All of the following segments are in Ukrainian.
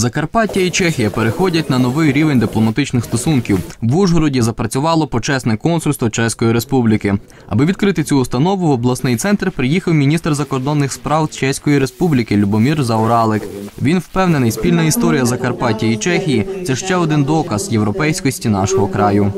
Закарпаття і Чехія переходять на новий рівень дипломатичних стосунків. В Ужгороді запрацювало почесне консульство Чеської Республіки. Аби відкрити цю установу, в обласний центр приїхав міністр закордонних справ Чеської Республіки Любомір Зауралик. Він впевнений, спільна історія Закарпаття і Чехії це ще один доказ європейськості нашого краю.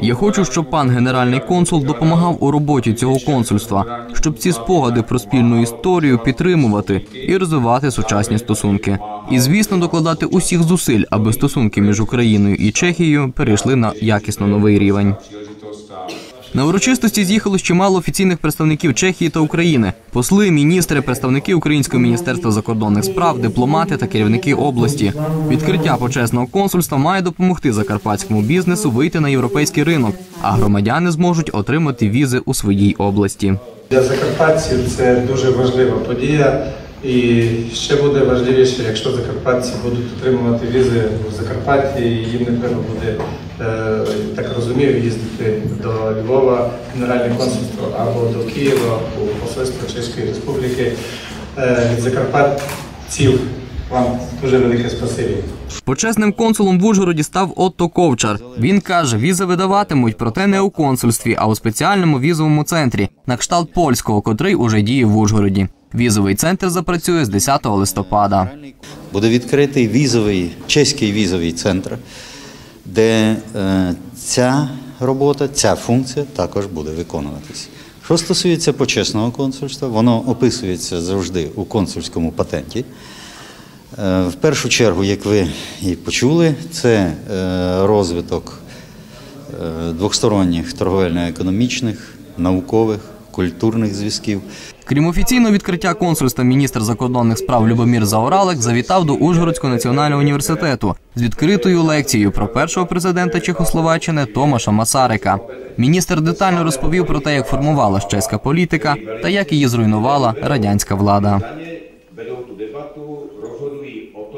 Я хочу, щоб пан генеральний консул допомагав у роботі цього консульства, щоб ці спогади про спільну історію підтримувати і розвивати сучасні стосунки. І звісно, докладати усіх зусиль, аби стосунки між Україною і Чехією перейшли на якісно новий рівень. На урочистості з'їхало чимало офіційних представників Чехії та України, посли, міністри, представники Українського міністерства закордонних справ, дипломати та керівники області. Відкриття почесного консульства має допомогти закарпатському бізнесу вийти на європейський ринок, а громадяни зможуть отримати візи у своїй області. Для закарпатців це дуже важлива подія. І ще буде важливіше, якщо закарпатці будуть отримувати візи в Закарпатті, їм не треба буде, е, так розумію, їздити до Львова, Генеральне консульство або до Києва у посольство Чеської Республіки. Е, Від закарпатців вам дуже велике спасибі. Почесним консулом в Ужгороді став Отто Ковчар. Він каже, візи видаватимуть, проте не у консульстві, а у спеціальному візовому центрі на кшталт польського, котрий уже діє в Ужгороді. Візовий центр запрацює з 10 листопада. Буде відкритий візовий, чеський візовий центр, де е, ця робота, ця функція також буде виконуватися. Що стосується почесного консульства, воно описується завжди у консульському патенті. Е, В першу чергу, як ви і почули, це е, розвиток двосторонніх торговельно-економічних, наукових, культурних зв'язків. Крім офіційного відкриття консульства, міністр закордонних справ Любомір Заоралик завітав до Ужгородського національного університету з відкритою лекцією про першого президента Чехословаччини Томаша Масарика. Міністр детально розповів про те, як формувалася чеська політика та як її зруйнувала радянська влада.